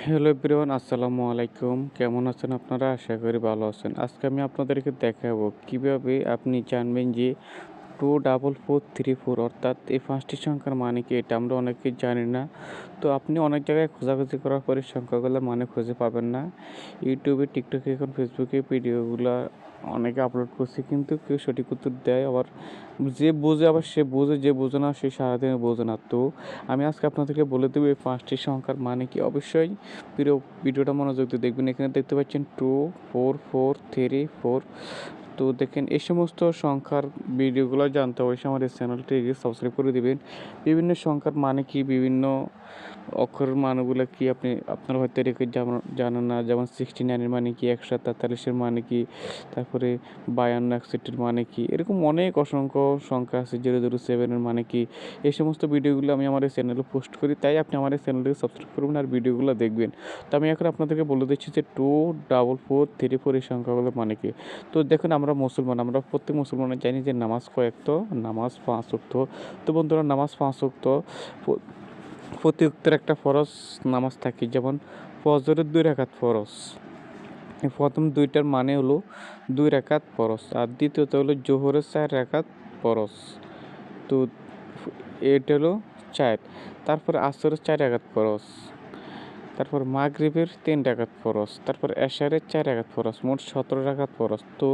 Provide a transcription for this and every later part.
Hello everyone, আসসালামু আলাইকুম। কেমন আছেন আপনারা? আশা করি ভালো আছেন। আজকে আমি আপনাদেরকে দেখাবো কীভাবে আপনি জানবেন যে two double four three four অর্থাৎ এই পাঁচটি সংখ্যার মানে কি? এটা আমরা অনেকে জানি না। তো আপনি অনেক জায়গায় খোঁজাখুঁজি করার পরে সংখ্যাগুলো মানে খুঁজে পাবেন না। ইউটিউবে, টিকটকে, এখন ফেসবুকে ভিডিওগুলো অনেকে আপলোড করছে, কিন্তু কেউ সঠিক উত্তর দেয়, আবার যে বোঝে আবার সে বোঝে, যে বোঝে না সে সারাদিনে বোঝে না। তো আমি আজকে আপনাদেরকে বলে দেবো এই পাঁচটি সংখ্যার মানে কি? অবশ্যই প্রিয় ভিডিওটা মনোযোগ দিয়ে দেখবেন। এখানে দেখতে পাচ্ছেন two four four three four তো দেখেন, এই সমস্ত সংখ্যার ভিডিওগুলো জানতে অবশ্যই এই চ্যানেলটি সাবস্ক্রাইব করে দেবেন। বিভিন্ন সংখ্যার মানে কি? বিভিন্ন অক্ষরের মানগুলো কি? আপনি, আপনারা হয়তো রেখে জানেন না। যেমন সিক্সটি নাইনের মানে কি? একশো তেতাল্লিশের মানে কি? তারপরে বায়ান্ন একষট্টির মানে কি? এরকম অনেক অসংখ্য সংখ্যা আছে জিরো জিরো সেভেনের মানে কি? এই সমস্ত ভিডিওগুলো আমি আমার এই চ্যানেলে পোস্ট করি, তাই আপনি আমার এই চ্যানেলটিকে সাবস্ক্রাইব করবেন আর ভিডিওগুলো দেখবেন। তো আমি এখন আপনাদেরকে বলে দিচ্ছি যে two double four three four এই সংখ্যাগুলো মানে কি? তো দেখুন, আমরা মুসলমান, আমরা প্রত্যেক মুসলমানের জানি যে নামাজ কয়েক তো নামাজ পাঁচ উক্ত তো বন্ধুরা, নামাজ পাঁচ উক্ত প্রতি উক্তের একটা ফরজ নামাজ থাকে, যেমন ফজরের দুই রেখাত ফরজ। প্রথম দুইটার মানে হলো দুই রেখাত পরশ আর দ্বিতীয়ত হলো জোহরের চার রেখাত পরশ তো এটা হলো চার। তারপরে আসরের চার রেখাত ফরজ তারপর মাগরিবের তিন রাকাত ফরস তারপর এশারের চার রাকাত ফরস মোট সতেরো রাকাত ফরস তো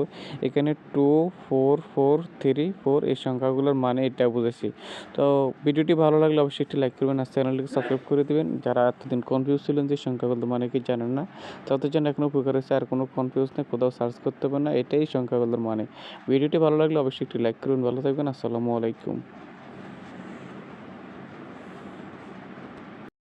এখানে two four four three four এই সংখ্যাগুলোর মানে এটা বুঝেছি। তো ভিডিওটি ভালো লাগলে অবশ্যই একটি লাইক করবেন আর চ্যানেলটিকে সাবস্ক্রাইব করে দেবেন। যারা এতদিন কনফিউজ ছিলেন যে সংখ্যাগুলো মানে কি জানেন না, তাদের জন্য এখনও উপকার হয়েছে। আর কোনো কনফিউজ নেই, কোথাও সার্চ করতে পারেন না, এটাই সংখ্যাগুলোর মানে। ভিডিওটি ভালো লাগলে অবশ্যই একটি লাইক করবেন, ভালো থাকবেন, আসসালামু আলাইকুম।